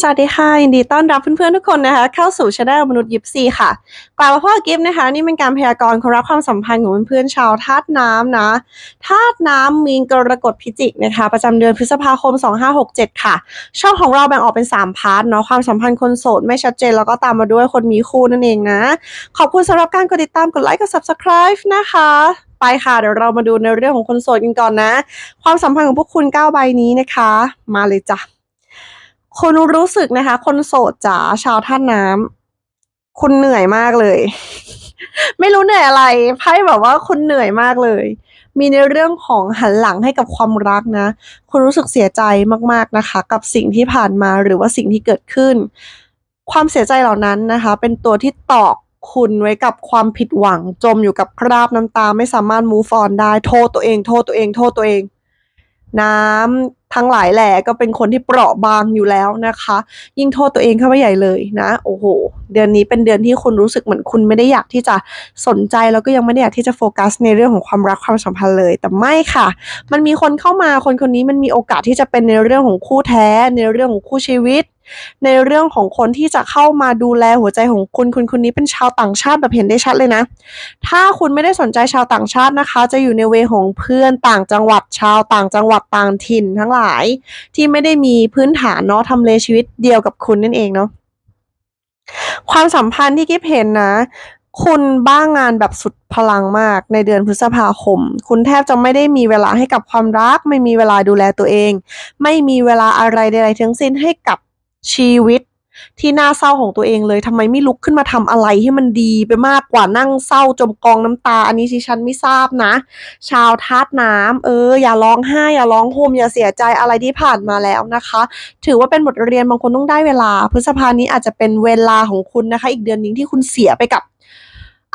สวัสดีค่ะยินดีต้อนรับเพื่อนๆทุกคนนะคะ เข้าสู่ช anel มนุษย์ยิปซีค่ะกล่าวมาพ่อกิฟนะคะ นี่เป็นการพยากรณ์ความรักความสัมพันธ์ของเพื่อนๆชาวธาตุน้ำนะธาตุน้ำมีนกรกฎพิจิกนะคะ ประจำเดือนพฤษภาคม 2567 ค่ะ ช่องของเราแบ่งออกเป็น 3 พาร์ทเนาะความสัมพันธ์คนโสดไม่ชัดเจนแล้วก็ตามมาด้วยคนมีคู่นั่นเองนะ ขอบคุณสำหรับการกดติดตามกดไลค์กด subscribe นะคะไปค่ะเดี๋ยวเรามาดูในเรื่องของคนโสดกันก่อนนะ ความสัมพันธ์ของพวกคุณเก้าใบนี้นะคะ มาเลยจ้ะ คุณรู้สึกนะคะ คนโสดจ๋าชาวท่าน้ำคุณเหนื่อยมากเลย ไม่รู้เหนื่อยอะไรไพ่แบบว่าคุณเหนื่อยมากเลย มีในเรื่องของหันหลังให้กับความรักนะ คุณรู้สึกเสียใจมากๆนะคะ กับสิ่งที่ผ่านมาหรือว่าสิ่งที่เกิดขึ้น ความเสียใจเหล่านั้นนะคะ เป็นตัวที่ตอกคุณไว้กับความผิดหวังจมอยู่กับคราบน้ำตาไม่สามารถ move on ได้โทษตัวเอง โทษตัวเอง โทษตัวเอง น้ำ ทั้งหลายแหล่ก็เป็นคนที่เปราะบางอยู่แล้วนะคะ ยิ่งโทษตัวเองเข้าไปใหญ่เลยนะ โอ้โห เดือนนี้เป็นเดือนที่คุณรู้สึกเหมือนคุณไม่ได้อยากที่จะสนใจแล้วก็ยังไม่ได้อยากที่จะโฟกัสในเรื่องของความรักความสัมพันธ์เลย แต่ไม่ค่ะ มันมีคนเข้ามาคนคนนี้มันมีโอกาสที่จะเป็นในเรื่องของคู่แท้ในเรื่องของคู่ชีวิต ในเรื่องของคนที่จะเข้ามาดูแลหัวใจของคุณคุณคนนี้เป็นชาวต่างชาติแบบเห็นได้ชัดเลยนะ ถ้าคุณไม่ได้สนใจชาวต่างชาตินะคะ จะอยู่ในเวของเพื่อนต่างจังหวัดชาวต่างจังหวัดต่างถิ่นทั้งหลาย ที่ไม่ได้มีพื้นฐานเนาะทำเลชีวิตเดียวกับคุณนั่นเองเนาะความสัมพันธ์ที่กิฟเห็นนะคุณบ้างงานแบบสุดพลังมากในเดือนพฤษภาคม คุณแทบจะไม่ได้มีเวลาให้กับความรัก ไม่มีเวลาดูแลตัวเอง ไม่มีเวลาอะไรใดๆทั้งสิ้นให้กับ ชีวิตที่น่าเศร้าของตัวเองเลยทำไมไม่ลุกขึ้นมาทำอะไรให้มันดีไปมากกว่านั่งเศร้าจมกองน้ำตา อันนี้ที่ฉันไม่ทราบนะ ชาวธาตุน้ำเออ อย่าร้องไห้ อย่าร้องโฮมอย่าเสียใจอะไรที่ผ่านมาแล้วนะคะ ถือว่าเป็นบทเรียนบางคนต้องได้เวลา พฤษภานี้อาจจะเป็นเวลาของคุณนะคะ อีกเดือนหนึงที่คุณเสียไปกับ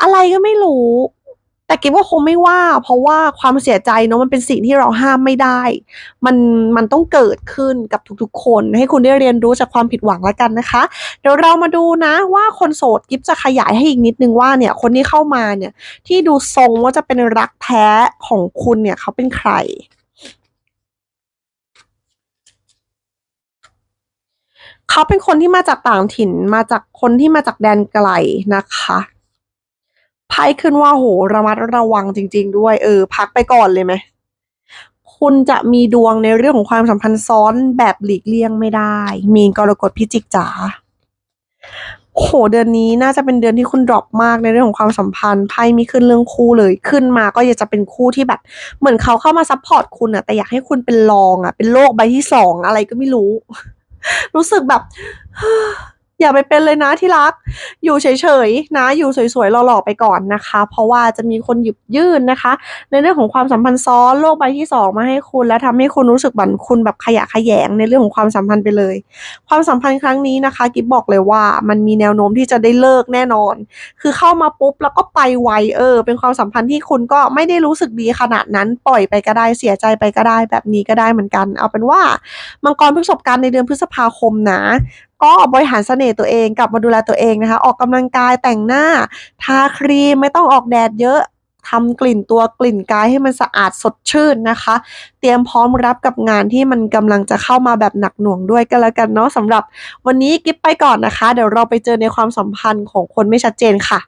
อะไรก็ไม่รู้ แต่กิฟว่าคงไม่ว่า เพราะว่าความเสียใจเนาะมันเป็นสิ่งที่เราห้ามไม่ได้ มันมันต้องเกิดขึ้นกับทุกๆ คน ให้คุณได้เรียนรู้จากความผิดหวังแล้วกันนะคะ เดี๋ยวเรามาดูนะว่าคนโสดกิฟจะขยายให้อีกนิดนึงว่าเนี่ยคนที่เข้ามาเนี่ยที่ดูทรงว่าจะเป็นรักแท้ของคุณเนี่ยเขาเป็นใครเขาเป็นคนที่มาจากต่างถิ่นมาจากคนที่มาจากแดนไกลนะคะ ไพ่ขึ้นว่าโหระมัดระวังจริง ๆ ด้วยเออ พักไปก่อนเลยไหมคุณจะมีดวงในเรื่องของความสัมพันธ์ซ้อนแบบหลีกเลี่ยงไม่ได้ มีกรกฎพิจิกจ๋าโหเดือนนี้น่าจะเป็นเดือนที่คุณดรอปมากในเรื่องของความสัมพันธ์ไพ่มีขึ้นเรื่องคู่เลยขึ้นมาก็อยากจะเป็นคู่ที่แบบ เหมือนเขาเข้ามาซัพพอร์ตคุณอะแต่อยากให้คุณเป็นรองอะเป็นโลกใบที่สองอะไรก็ไม่รู้ รู้สึกแบบ อย่าไปเป็นเลยนะที่รัก อยู่เฉยๆนะ อยู่สวยๆหล่อๆไปก่อนนะคะ เพราะว่าจะมีคนหยิบยื่นนะคะ ในเรื่องของความสัมพันธ์ซ้อนโลกใบที่สองมาให้คุณ และทำให้คุณรู้สึกบันคุณแบบขยะขยงในเรื่องของความสัมพันธ์ไปเลย ความสัมพันธ์ครั้งนี้นะคะ กิฟบอกเลยว่ามันมีแนวโน้มที่จะได้เลิกแน่นอน คือเข้ามาปุ๊บแล้วก็ไปไวเออ เป็นความสัมพันธ์ที่คุณก็ไม่ได้รู้สึกดีขนาดนั้นปล่อยไปก็ได้เสียใจไปก็ได้แบบนี้ก็ได้เหมือนกัน เอาเป็นว่ามังกรพฤษภการในเดือนพฤษภาคมนะ ก็บริหารเสน่ห์ตัวเองกลับมาดูแลตัวเองนะคะ ออกกำลังกายแต่งหน้า ทาครีมไม่ต้องออกแดดเยอะทำกลิ่นตัวกลิ่นกายให้มันสะอาดสดชื่นนะคะ เตรียมพร้อมรับกับงานที่มันกำลังจะเข้ามาแบบหนักหน่วงด้วยกันแล้วกันเนาะสำหรับวันนี้กิ๊ฟไปก่อนนะคะ เดี๋ยวเราไปเจอในความสัมพันธ์ของคนไม่ชัดเจนค่ะ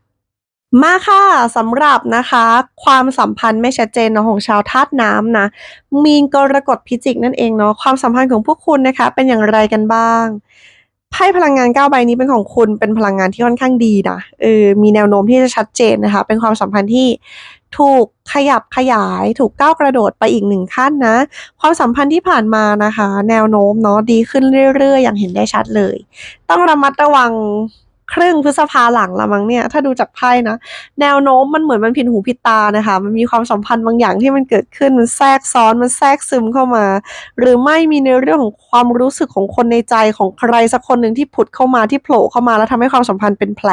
มาค่ะสำหรับนะคะ ความสัมพันธ์ไม่ชัดเจนเนาะของชาวธาตุน้ำนะมีนกรกฎพิจิกนั่นเองเนาะความสัมพันธ์ของพวกคุณนะคะ เป็นอย่างไรกันบ้าง ไพ่พลังงานเก้าใบนี้เป็นของคุณเป็นพลังงานที่ค่อนข้างดีนะเออมีแนวโน้มที่จะชัดเจนนะคะ เป็นความสัมพันธ์ที่ถูกขยับขยายถูกก้าวกระโดดไปอีกหนึ่งขั้นนะ ความสัมพันธ์ที่ผ่านมานะคะ แนวโน้มเนาะดีขึ้นเรื่อยๆ อย่างเห็นได้ชัดเลย ต้องระมัดระวัง ครึ่งพฤษภาหลังละมั้งเนี่ย ถ้าดูจากไพ่นะ แนวโน้มมันเหมือนมันผิดหูผิดตานะคะ มันมีความสัมพันธ์บางอย่างที่มันเกิดขึ้น มันแทรกซ้อน มันแทรกซึมเข้ามา หรือไม่มีในเรื่องของความรู้สึกของคนในใจของใครสักคนหนึ่งที่ผุดเข้ามาที่โผล่เข้ามาแล้วทำให้ความสัมพันธ์เป็นแผล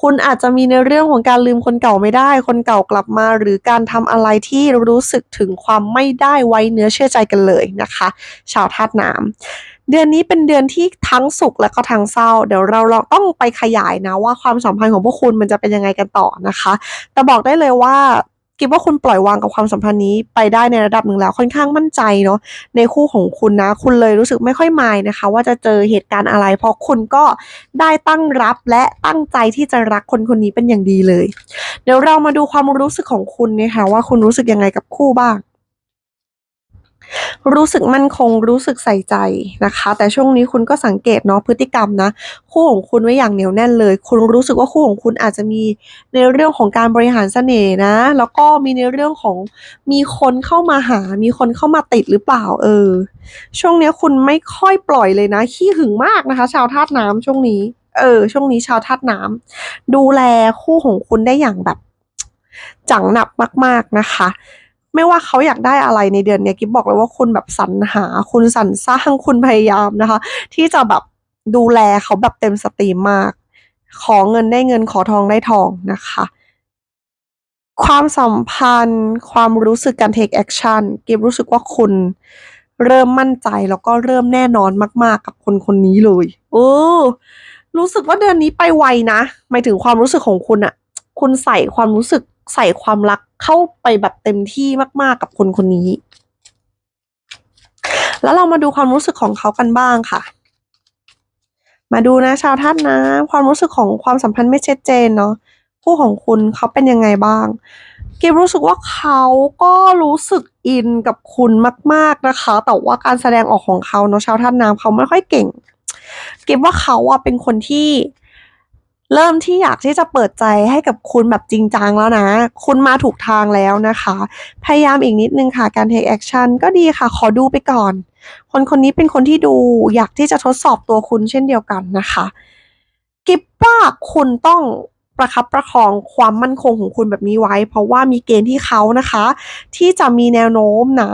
คุณอาจจะมีในเรื่องของการลืมคนเก่าไม่ได้ คนเก่ากลับมา หรือการทำอะไรที่รู้สึกถึงความไม่ได้ไว้เนื้อเชื่อใจกันเลยนะคะ ชาวธาตุน้ำ เดือนนี้เป็นเดือนที่ทั้งสุขและก็ทั้งเศร้า เดี๋ยวเราลองต้องไปขยายนะว่าความสัมพันธ์ของพวกคุณมันจะเป็นยังไงกันต่อนะคะ แต่บอกได้เลยว่ากิบว่าคุณปล่อยวางกับความสัมพันธ์นี้ไปได้ในระดับหนึ่งแล้วค่อนข้างมั่นใจเนาะในคู่ของคุณนะ คุณเลยรู้สึกไม่ค่อยมายนะคะ ว่าจะเจอเหตุการณ์อะไร เพราะคุณก็ได้ตั้งรับและตั้งใจที่จะรักคนคนนี้เป็นอย่างดีเลย เดี๋ยวเรามาดูความรู้สึกของคุณนะคะว่าคุณรู้สึกยังไงกับคู่บ้าง รู้สึกมั่นคงรู้สึกใส่ใจนะคะ แต่ช่วงนี้คุณก็สังเกตเนาะพฤติกรรมนะ คู่ของคุณไว้อย่างเหนียวแน่นเลย คุณรู้สึกว่าคู่ของคุณอาจจะมีในเรื่องของการบริหารเสน่ห์นะ แล้วก็มีในเรื่องของมีคนเข้ามาหา มีคนเข้ามาติดหรือเปล่าเออ ช่วงนี้คุณไม่ค่อยปล่อยเลยนะขี้หึงมากนะคะ ชาวธาตุน้ำช่วงนี้ เออ ช่วงนี้ชาวธาตุน้ำดูแลคู่ของคุณได้อย่างแบบ จังหนับมาก ๆนะคะ ไม่ว่าเขาอยากได้อะไรในเดือนนี้กิ๊บบอกเลยว่าคุณแบบสรรหา คุณสรรสร้างคุณพยายามนะคะ ที่จะแบบดูแลเขาแบบเต็มสตรีมมาก ขอเงินได้เงินขอทองได้ทองนะคะ ความสัมพันธ์ ความรู้สึกการ take action กิ๊บรู้สึกว่าคุณเริ่มมั่นใจแล้วก็เริ่มแน่นอนมาก ๆ กับคนคนนี้เลยเออรู้สึกว่าเดือนนี้ไปไวนะหมายถึงความรู้สึกของคุณอะคุณใส่ความรู้สึกใส่ความรัก เข้าไปแบบเต็มที่มาก ๆ กับคนคนนี้ แล้วเรามาดูความรู้สึกของเขากันบ้างค่ะ มาดูนะชาวธาตุน้ำความรู้สึกของความสัมพันธ์ไม่ชัดเจนเนาะคู่ของคุณเขาเป็นยังไงบ้างเกมรู้สึกว่าเขาก็รู้สึกอินกับคุณมาก ๆนะคะ แต่ว่าการแสดงออกของเขาเนาะชาวธาตุน้ำเขาไม่ค่อยเก่ง เกมว่าเขาอะเป็นคนที่ เริ่มที่อยากที่จะเปิดใจให้กับคุณแบบจริงจังแล้วนะ คุณมาถูกทางแล้วนะคะ พยายามอีกนิดนึงค่ะการ take action ก็ดีค่ะ ขอดูไปก่อน คนคนนี้เป็นคนที่ดูอยากที่จะทดสอบตัวคุณเช่นเดียวกันนะคะกิบว่าคุณต้องประคับประคองความมั่นคงของคุณแบบนี้ไว้ เพราะว่ามีเกณฑ์ที่เขานะคะ ที่จะมีแนวโน้มนะ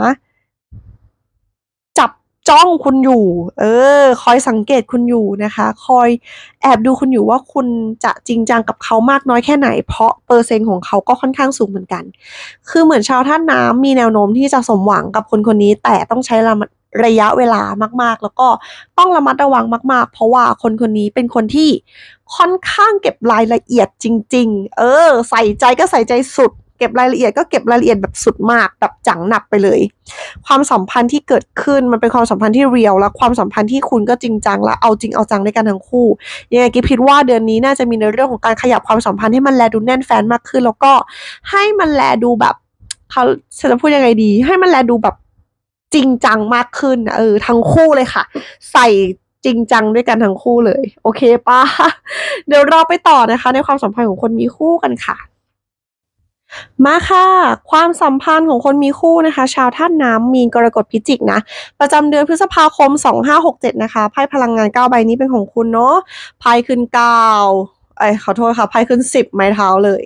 จ้องคุณอยู่ เออ คอยสังเกตคุณอยู่นะคะ คอยแอบดูคุณอยู่ว่าคุณจะจริงจังกับเขามากน้อยแค่ไหน เพราะเปอร์เซ็นต์ของเขาก็ค่อนข้างสูงเหมือนกัน คือเหมือนชาวท่าตุน้ำมีแนวโน้มที่จะสมหวังกับคนคนนี้ แต่ต้องใช้ระระยะเวลามาก ๆ แล้วก็ต้องระมัดระวังมาก ๆ เพราะว่าคนคนนี้เป็นคนที่ค่อนข้างเก็บรายละเอียดจริง ๆ เออ ใส่ใจก็ใส่ใจสุด เก็บรายละเอียดก็เก็บรายละเอียดแบบสุดมากแบบจังหนักไปเลย ความสัมพันธ์ที่เกิดขึ้นมันเป็นความสัมพันธ์ที่เรียลและความสัมพันธ์ที่คุณก็จริงจังและเอาจริงเอาจังด้วยกันทั้งคู่ยังไงกิ๊บคิดว่าเดือนนี้น่าจะมีในเรื่องของการขยับความสัมพันธ์ให้มันแลดูแน่นแฟนมากขึ้น แล้วก็ให้มันแลดูแบบเขาจะพูดยังไงดี ให้มันแลดูแบบจริงจังมากขึ้นเออทั้งคู่เลยค่ะ ใส่จริงจังด้วยกันทั้งคู่เลย โอเคป้าเดี๋ยวเราไปต่อนะคะ ในความสัมพันธ์ของคนมีคู่กันค่ะ มาค่ะ ความสัมพันธ์ของคนมีคู่นะคะ ชาวธาตุน้ำมีนกรกฎพิจิกนะ ประจำเดือนพฤษภาคม 2567 นะคะไพ่พลังงาน 9 ใบนี้เป็นของคุณเนาะไพ่ขึ้น9เอ้ขอโทษค่ะไพ่ขึ้น 10 ไม้เท้าเลย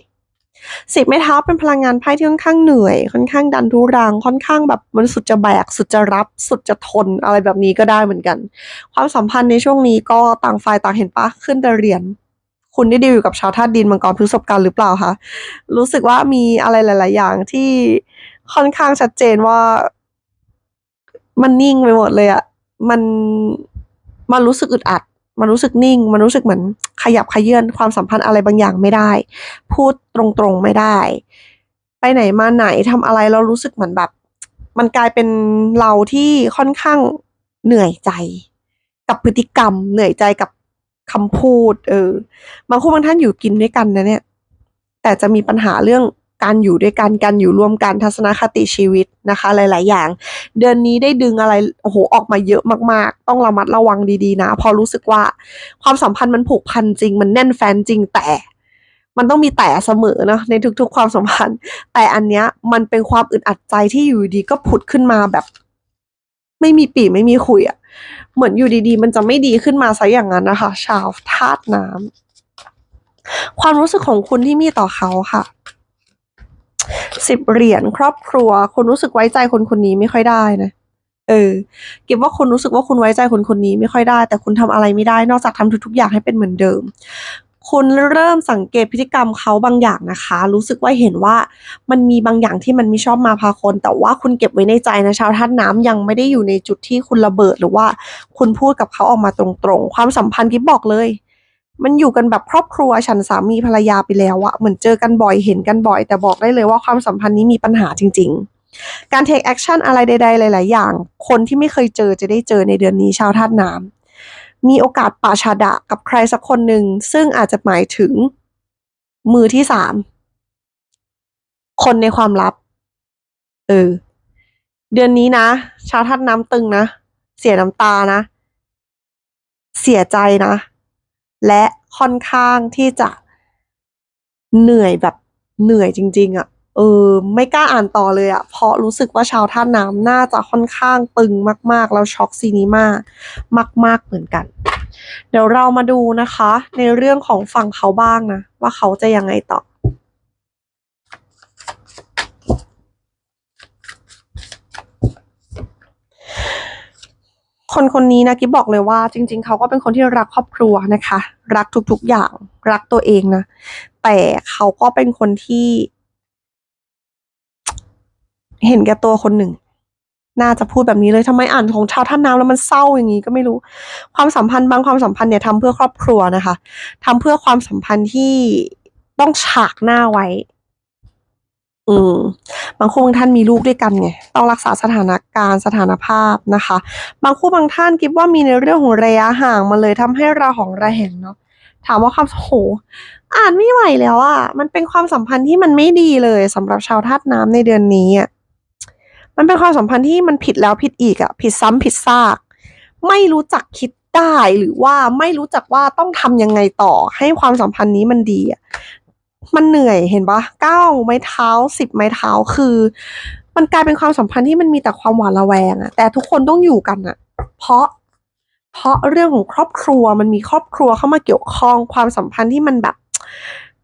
สิบไม้เท้าเป็นพลังงานไพ่ที่ค่อนข้างเหนื่อย ค่อนข้างดันทุรัง ค่อนข้างแบบมันสุดจะแบก สุดจะรับ สุดจะทนอะไรแบบนี้ก็ได้เหมือนกัน ความสัมพันธ์ในช่วงนี้ก็ต่างฝ่ายต่างเห็นปะขึ้นแต่เหรียญ คุณได้ดีลอยู่กับชาวธาตุดินมังกรพฤษภกันหรือเปล่าคะรู้สึกว่ามีอะไรหลาย ๆ อย่างที่ค่อนข้างชัดเจนว่า มันนิ่งไปหมดเลยอะมันมันรู้สึกอึดอัด มันรู้สึกนิ่ง มันรู้สึกเหมือนขยับขยื่นความสัมพันธ์อะไรบางอย่างไม่ได้ พูดตรงๆไม่ได้ ไปไหนมาไหนทำอะไรแล้วรู้สึกเหมือนแบบ มันกลายเป็นเราที่ค่อนข้างเหนื่อยใจ กับพฤติกรรม เหนื่อยใจกับ คำพูด เออบางคู่บางท่านอยู่กินด้วยกันนะเนี่ย แต่จะมีปัญหาเรื่องการอยู่ด้วยกันการอยู่ร่วมกันทัศนคติชีวิตนะคะ หลาย ๆ อย่าง เดือนนี้ได้ดึงอะไรโอ้โหออกมาเยอะมาก ๆ ต้องระมัดระวังดี ๆ นะ พอรู้สึกว่าความสัมพันธ์มันผูกพันจริง มันแน่นแฟนจริงแต่มันต้องมีแต่เสมอเนาะในทุก ๆ ความสัมพันธ์ แต่อันเนี้ยมันเป็นความอึดอัดใจที่อยู่ดีก็ผุดขึ้นมาแบบ ไม่มีปีไม่มีคุยอะ เหมือนอยู่ดีๆ มันจะไม่ดีขึ้นมาซะอย่างนั้นนะคะ ชาวธาตุน้ำความรู้สึกของคุณที่มีต่อเขาค่ะสิบเหรียญครอบครัว คุณรู้สึกไว้ใจคนคนนี้ไม่ค่อยได้นะเออเก็บว่าคุณรู้สึกว่าคุณไว้ใจคนคนนี้ไม่ค่อยได้ แต่คุณทำอะไรไม่ได้ นอกจากทำทุกๆอย่างให้เป็นเหมือนเดิม คุณเริ่มสังเกตพฤติกรรมเขาบางอย่างนะคะ รู้สึกว่าเห็นว่ามันมีบางอย่างที่มันไม่ชอบมาพากลแต่ว่าคุณเก็บไว้ในใจนะชาวธาตุน้ำยังไม่ได้อยู่ในจุดที่คุณระเบิดหรือว่า คุณพูดกับเขาออกมาตรงๆ ความสัมพันธ์กิ๊บบอกเลย มันอยู่กันแบบครอบครัวฉันสามีภรรยาไปแล้วอะเหมือนเจอกันบ่อยเห็นกันบ่อย แต่บอกได้เลยว่าความสัมพันธ์นี้มีปัญหาจริง ๆการ take action อะไรใด ๆ หลาย ๆ อย่าง คนที่ไม่เคยเจอจะได้เจอในเดือนนี้ชาวธาตุน้ำ มีโอกาสปาชาดะกับใครสักคนหนึ่ง ซึ่งอาจจะหมายถึงมือที่สาม คนในความลับ เออ เดือนนี้นะ ชาวธาตุน้ำตึงนะ เสียน้ำตานะ เสียใจนะ และค่อนข้างที่จะเหนื่อยแบบเหนื่อยจริง ๆอะ่ะ เออไม่กล้าอ่านต่อเลยอะ่ะเพราะรู้สึกว่าชาวท่าน้ำน่าจะค่อนข้างตึงมาก ๆ แล้วช็อกซีนีมามาก ๆ เหมือนกัน เดี๋ยวเรามาดูนะคะ ในเรื่องของฝั่งเขาบ้างนะ ว่าเขาจะยังไงต่อคนคนนี้นะกิ๊บบอกเลยว่าจริง ๆ เขาก็เป็นคนที่รักครอบครัวนะคะ รักทุกๆอย่าง รักตัวเองนะ แต่เขาก็เป็นคนที่ เห็นแก่ตัวคนหนึ่ง น่าจะพูดแบบนี้เลยทำไมอ่านของชาวท่านน้ำแล้วมันเศร้าอย่างนี้ก็ไม่รู้ ความสัมพันธ์บางความสัมพันธ์เนี่ยทำเพื่อครอบครัวนะคะทำเพื่อความสัมพันธ์ที่ต้องฉากหน้าไว้ อืม บางคู่บางท่านมีลูกด้วยกันไง ต้องรักษาสถานการณ์สถานภาพนะคะ บางคู่บางท่านกิบว่ามีในเรื่องของระยะห่างมาเลยทำให้เราของระแหงเนาะ ถามว่าความโห อ่านไม่ไหวแล้วอะมันเป็นความสัมพันธ์ที่มันไม่ดีเลยสำหรับชาวธาตุน้ำในเดือนนี้อะ มันเป็นความสัมพันธ์ที่มันผิดแล้วผิดอีกอะผิดซ้ำผิดซาก ไม่รู้จักคิดได้หรือว่าไม่รู้จักว่าต้องทำยังไงต่อให้ความสัมพันธ์นี้มันดีอะมันเหนื่อยเห็นปะเก้าไม้เท้าสิบไม้เท้าคือ มันกลายเป็นความสัมพันธ์ที่มันมีแต่ความหวาดระแวงอะแต่ทุกคนต้องอยู่กันอะเพราะเพราะเรื่องของครอบครัวมันมีครอบครัวเข้ามาเกี่ยวข้องความสัมพันธ์ที่มันแบบ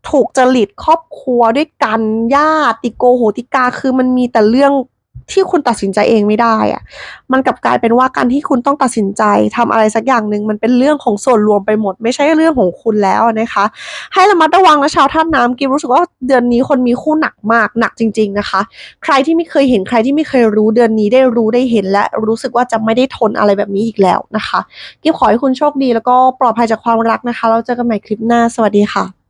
ถูกจริตครอบครัวด้วยกันญาติโกโหติกาคือมันมีแต่เรื่อง ที่คุณตัดสินใจเองไม่ได้อะมันกลับกลายเป็นว่าการที่คุณต้องตัดสินใจทำอะไรสักอย่างหนึ่งมันเป็นเรื่องของส่วนรวมไปหมด ไม่ใช่เรื่องของคุณแล้วนะคะ ให้ระมัดระวังนะชาวท่าน้ำกิมรู้สึกว่าเดือนนี้คนมีคู่หนักมากหนักจริง ๆนะคะ ใครที่ไม่เคยเห็นใครที่ไม่เคยรู้เดือนนี้ได้รู้ได้เห็น และรู้สึกว่าจะไม่ได้ทนอะไรแบบนี้อีกแล้วนะคะกิฟขอให้คุณโชคดีแล้วก็ปลอดภัยจากความรักนะคะ เราเจอกันใหม่คลิปหน้าสวัสดีค่ะ